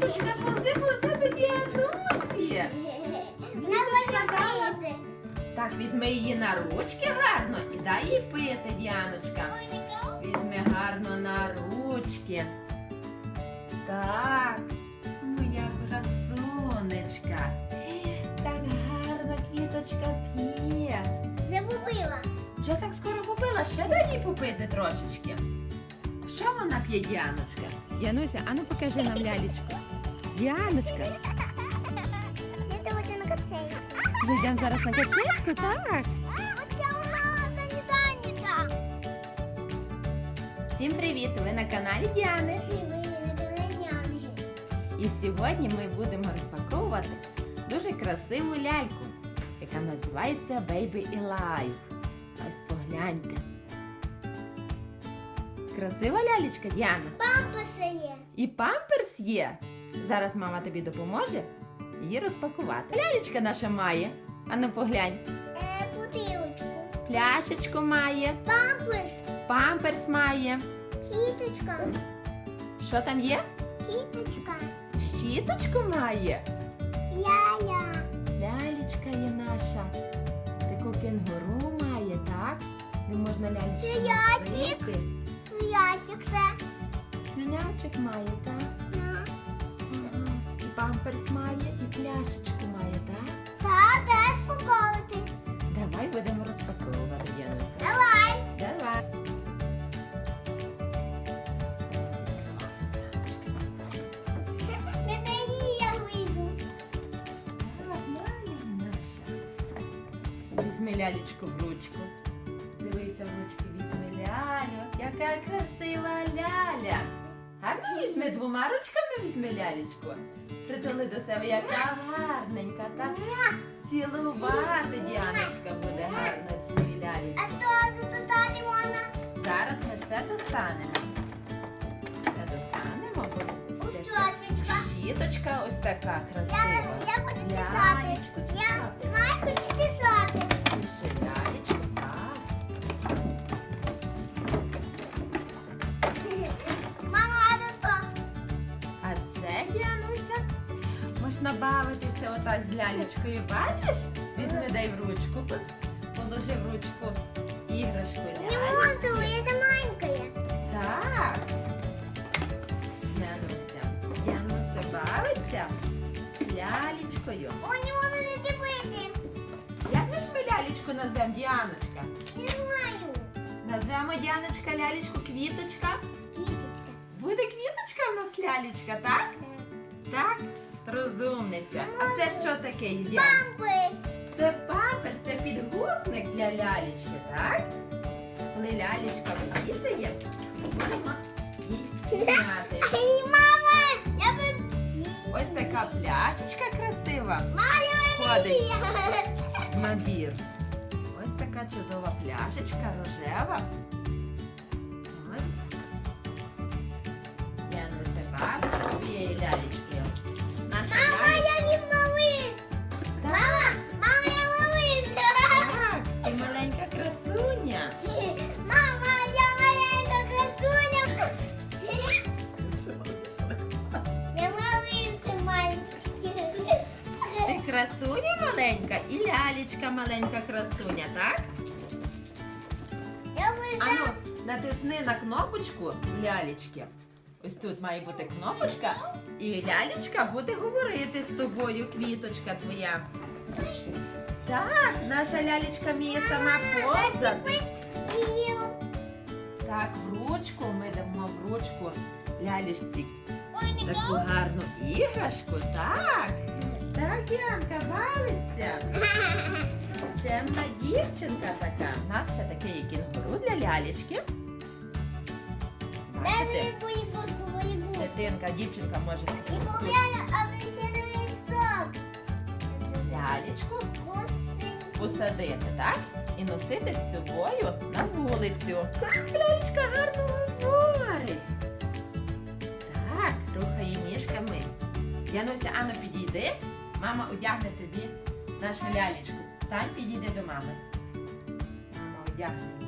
Діанусі. Так, візьми її на ручки гарно і дай їй пити, Діаночка. Візьми гарно на ручки. Так, моя красунечка. Так гарно квіточка п'є. Загубила. Вже так скоро попила, ще дай їй попити трошечки. Що вона п'є, Діаночка? Януся, а ну покажи нам лялечку. Діаночка, Я хочу на коктейль. вже йдемо зараз на качельку, так? От я вона не зайнята. Всім привіт! Ви на каналі Діани. І сьогодні ми будемо розпаковувати дуже красиву ляльку, яка називається Baby Alive. Ось погляньте. Красива лялечка, Діана. Памперси є. І памперс є. Зараз мама тобі допоможе її розпакувати. Лялечка наша має. Ану поглянь. Е, бутилочку. Пляшечку має, Памперс. памперс має. Кіточка. Що там є? Кіточка. Щіточку має. Ля-ля. Лялечка є наша. Таку кенгуру має, так? Де можна лялечку Слюнячик. Суячик це. Слюнячик має, так? Памперс має, і пляшечку має, так? Та, де спаковувати? Давай будемо розпаковувати, Януся. Давай. Давай. Не бери, я вийду. Візьми лялечку в ручку. Дивися в ручки, візьми лялю. Яка красива ляля. Гарно візьми двома ручками візьми лялечку. Притули до себе, яка гарненька. Так цілувати Діаночка буде гарна свою А то затотати можна. Зараз ми все достанемо. Все достанемо, щіточка ось така красива. я хочу писати. Я маю хочу писати. Пиши бавитися отак з лялечкою. Бачиш? Візьми дай в ручку, положи в ручку іграшку Не можу, я маленькая. Так. Діануся. Діануся бавиться лялечкою. О, не можу не дивити. Як же ж ми лялечку назвемо Діаночка? Не знаю. Назвемо Діаночка лялечку квіточка. Кіточка. Буде квіточка в нас лялечка, так? Так? Розумниця. А це що таке, Діана? Памперс. Це памперс, це підгузник для лялечки, так? Коли лялечка висіє, будемо її зняти. Мама, я би... Ось така пляшечка красива. Мама, Ходить. Набір. Ось така чудова пляшечка, рожева. Ось. Я не себе цією лялечкою. Наша Мама, лялечка. я не малыш. Мама, мама, я малыш. Так, ти маленька красуня. Мама, я маленька красуня. Я малыш маленький. Ти красуня маленька і лялечка маленька красуня, так? Я вижу. Ану, натисни на кнопочку лялечки. Ось тут має бути кнопочка, і лялечка буде говорити з тобою, квіточка твоя. Так, наша лялечка вміє сама повзати. Так, в ручку ми дамо в ручку лялечці таку гарну іграшку. Так, так, Янка, бавиться. Чемна дівчинка така. У нас ще таке є кінгуру для лялечки. Бачите? Дитинка, дівчинка може І таку всю погляне, а ви ще не висок. лялечку посадити, так? І носити з собою на вулицю. Лялечка гарно говорить. Так, рухає ніжками. Януся, ану підійди. Мама одягне тобі нашу лялечку. Стань, підійди до мами. Мама одягне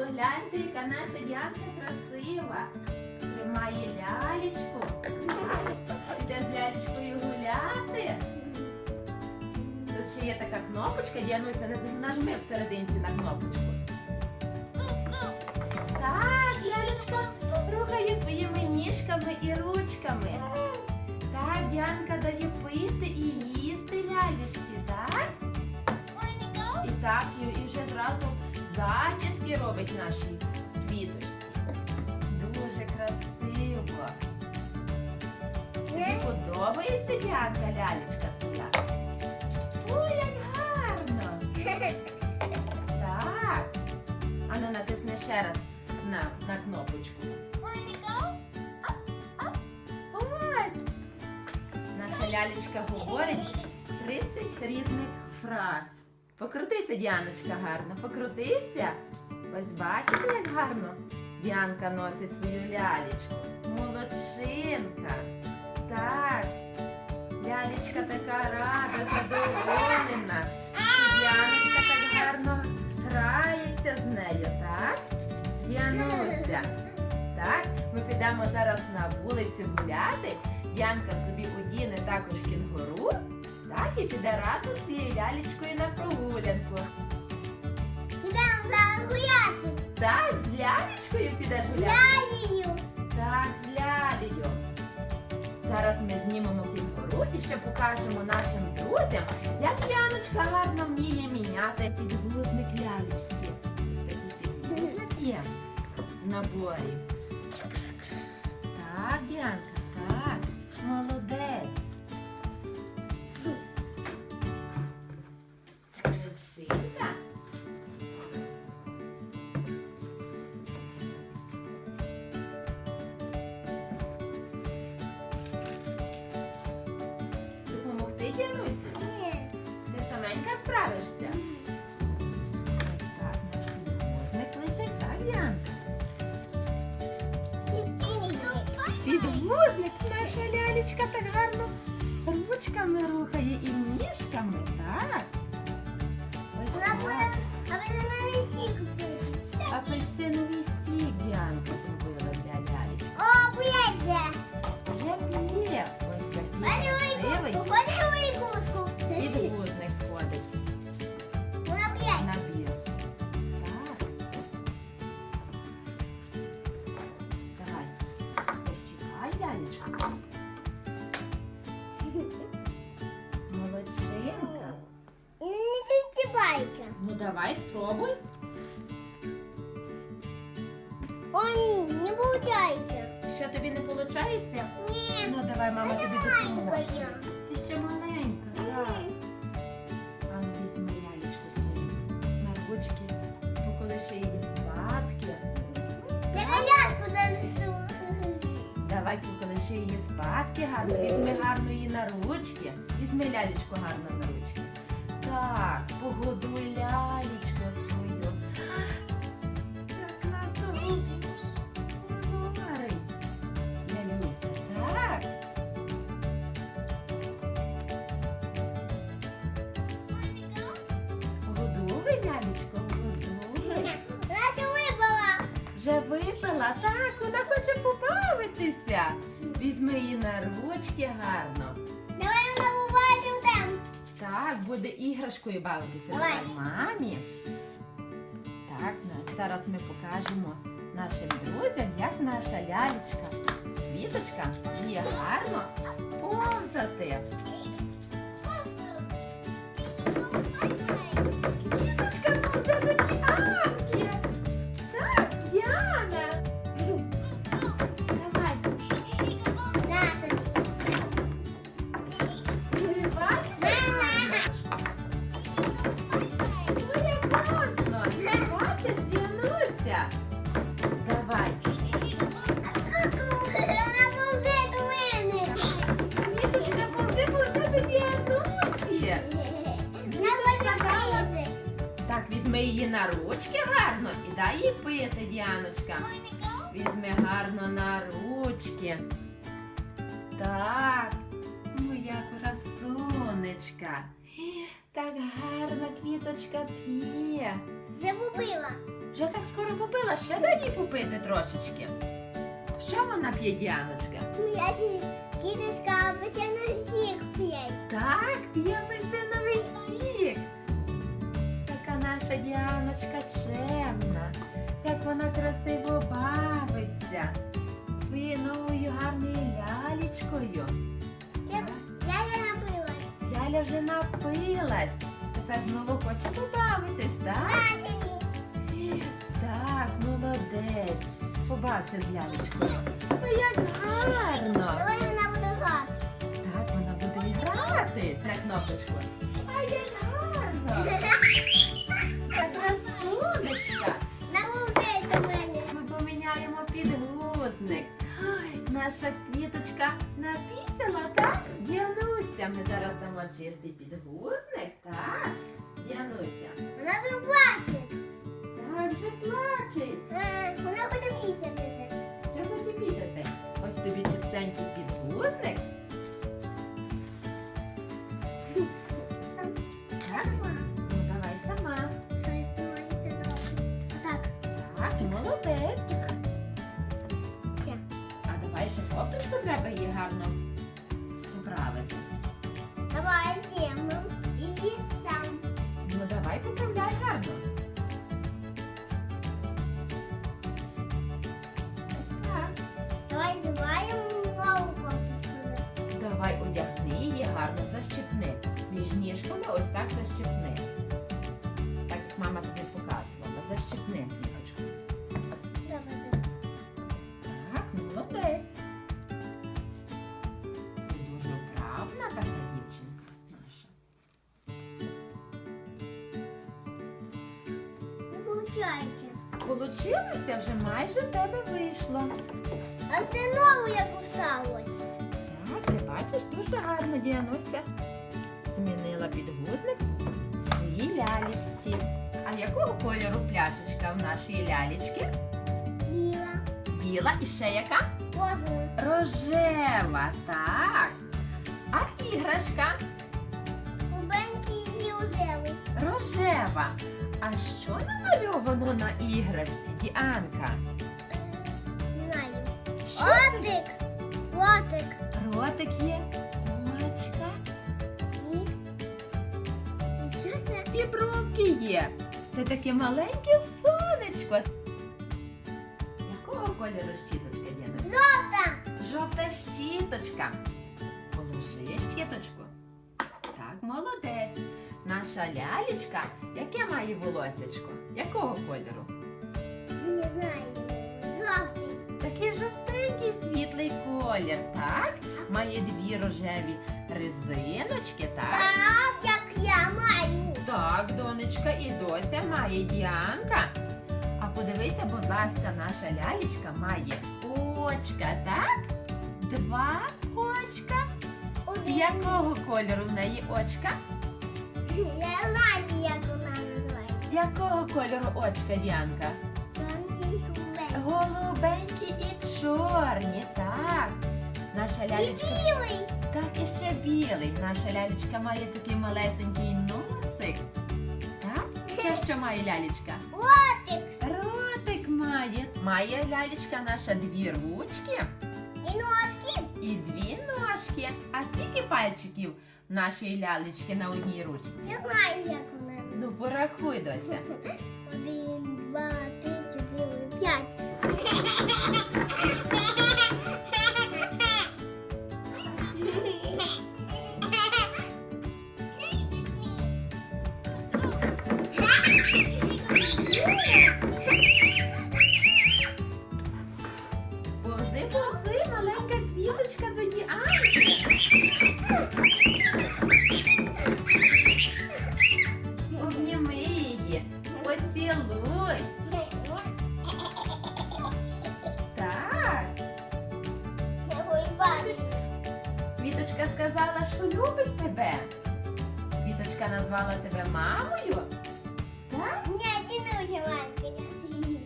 погляньте, яка наша Діанка красива. Тримає лялечку. Іде з лялечкою гуляти. Тут ще є така кнопочка, Діануся, нажми всерединці на кнопочку. Так, лялечка рухає своїми ніжками і ручками. Так, Діанка дає пити і їсти лялечці, так? І так, і, і вже зразу Зачіски робить нашій квіточці. Дуже красиво. Тобі подобається Діанка лялечка твоя? Ой, як гарно! Так. Ану, натисни ще раз на, на кнопочку. Ось! Наша лялечка говорить 30 різних фраз. Покрутися, Діаночка, гарно, покрутися. Ось бачите, як гарно Діанка носить свою лялечку. Молодчинка. Так. Лялечка така рада, задоволена. Діаночка так гарно грається з нею, так? Діануся. Так, ми підемо зараз на вулицю гуляти. Янка собі одіне також кінгуру, так, і піде разом з цією лялечкою на прогулянку. Йдемо зараз гуляти. Так, з лялечкою підеш гуляти. Лялію. Так, з лялею. Зараз ми знімемо кінгуру і ще покажемо нашим друзям, як Яночка гарно вміє міняти підгузник лялечці. Ось такий підгузник є в наборі. Так, Діанка, Підгузник наша лялечка так гарно ручками рухає і ніжками, так? Ось так. буде, а ви на вісі купили. Апельсиновий сік Діанка зробила для лялечки. О, п'ється. Вже є. Ось такий красивий Походи давай спробуй. Он не получається. Ще тобі не виходить? Ні. Ну давай, мама тобі допоможе. Ти ще маленька, так. А ну візьми свою на ручки, поколиши її спадки. Я коляску занесу. Давай поколиши її спадки гарно, візьми гарно її на ручки. Візьми лялечку гарно на ручки. Так, погодуй лялечку свою. Так нас говорить. Лялюся, так. Годуй, лялечко, годуй. Наша випала. Вже випила, так, вона хоче побавитися. Візьми її на ручки гарно. Буде іграшкою бавитися. Давай. Давай мамі. Так, ну, зараз ми покажемо нашим друзям, як наша лялечка. Квіточка вміє гарно повзати. Квіточка Діаночка. Візьми гарно на ручки. Так, моя красунечка. Так гарно квіточка п'є. Загубила. Вже Вже так скоро попила, ще дай їй попити трошечки. Що вона п'є, Діаночка? Сі- Дідуська апельсиновий сік п'є. Так, п'є апельсиновий сік. Така наша Діаночка чемна, як вона красиво бавиться своєю новою гарною лялечкою. Я не напилась. Ляля вже напилась. Тепер знову хоче побавитись, так? Так, молодець. Побався з лялечкою. Ну як гарно. Давай вона буде грати. Так, вона буде гратись на кнопочку. Чистий підгузник, так? Діануся. Вона заплаче. Так, вже плаче. Е, Вона хоче місяця. Що хоче пісяти? Ось тобі чистенький підгузник. Так? Ну давай сама. Так, Так, молодець. все. А давай ще кофточку треба її гарно Не. Получилося вже майже в тебе вийшло. А це нову як осталось. Так, ти бачиш, дуже гарно Діануся. Змінила підгузник своїй лялечці. А якого кольору пляшечка в нашої лялечки? Біла. Біла і ще яка? Розова. Рожева, так. А іграшка рожева. А що намальовано на іграшці, Діанка? Знаю. Що це? Отик. Отик. Ротик є, очка І. І що це? і бровки є. Це таке маленьке сонечко. Якого кольору щіточка, Діана? Жовта. Жовта щіточка. Положи щіточку. Так, молодець. Наша лялечка, яке має волосечко? Якого кольору? Не знаю. Жовтий. Такий жовтенький світлий колір, так? Має дві рожеві резиночки, так? Так, як я маю. Так, донечка і доця має Діанка. А подивися, будь ласка, наша лялечка має очка, так? Два очка. Один. Якого кольору в неї очка? Знаю, як вона називається. Якого кольору очка, Діанка? Голубенькі і чорні, так. Наша І білий. Так, і ще білий. Наша лялечка має такий малесенький носик. Так? Ще що має лялечка? Отик. Ротик має. Має лялечка наша дві ручки І ножки. і дві ножки. А скільки пальчиків нашої лялечки на одній ручці? Я знаю, як вона. Ну, порахуй, доця. Один, два, три, поцілуй. Так. Квіточка сказала, що любить тебе. Квіточка назвала тебе мамою. Так? Ні, не маленька.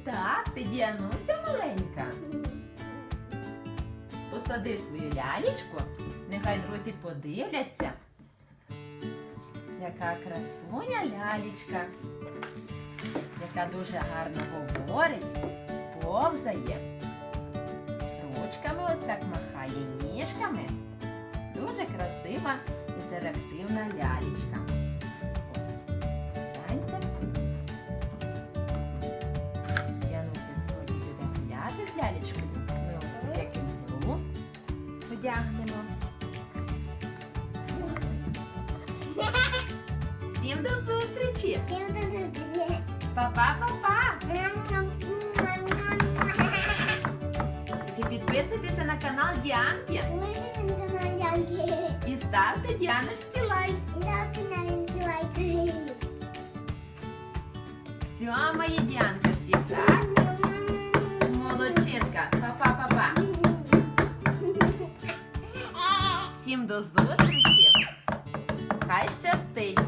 Так, ти Діануся маленька. Посади свою лялечку, нехай друзі подивляться. Яка красуня лялечка. Яка дуже гарно говорить, повзає. Ручками ось так махає ніжками. Дуже красива інтерактивна лялечка. Ось. Гляньте. Януся сьогодні буде гуляти з лялечкою. Ми ось таке одягнемо. Всім до зустрічі! Всім до зустрічі. Па-па-па-па! Чи підписуйтеся на канал Діанки і ставте Діаночці лайк. Цьомає Діанка всіх, так? Молодчинка. Па-па-па-па. Всім до зустрічі. Хай щастить.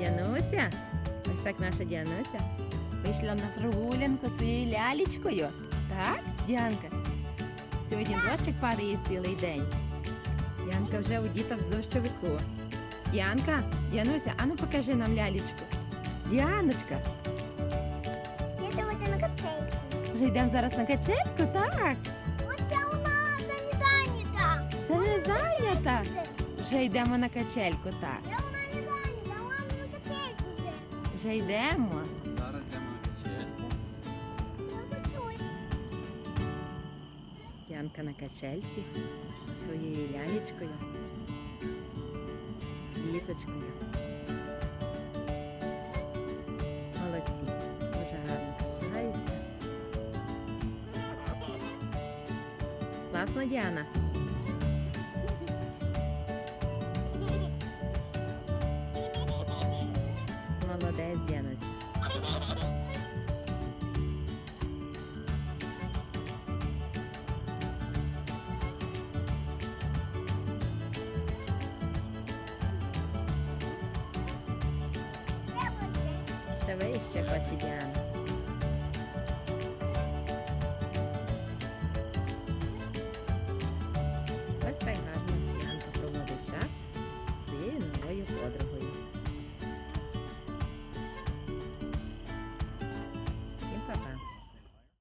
Януся, ось так наша Діануся вийшла на прогулянку своєю лялечкою. Так, Діанка? Сьогодні дощик падає цілий день. Діанка вже у діток в дощовику. Діанка, Діануся, ану покажи нам лялечку. Діаночка, Я сьогодні на капельку. вже йдемо зараз на качельку, так? Оце вона це не зайнята. Це не зайнята. Вже йдемо на качельку, так. Я вона не зайнята, вона на капельку вже. Вже йдемо. Зараз йдемо на качельку. Я. Янка на качельці своєю лялечкою, квіточкою. Молодці, дуже гарно качаються. Класно, Діана. Молодець, Діанусь. Ще вище хоче Діана.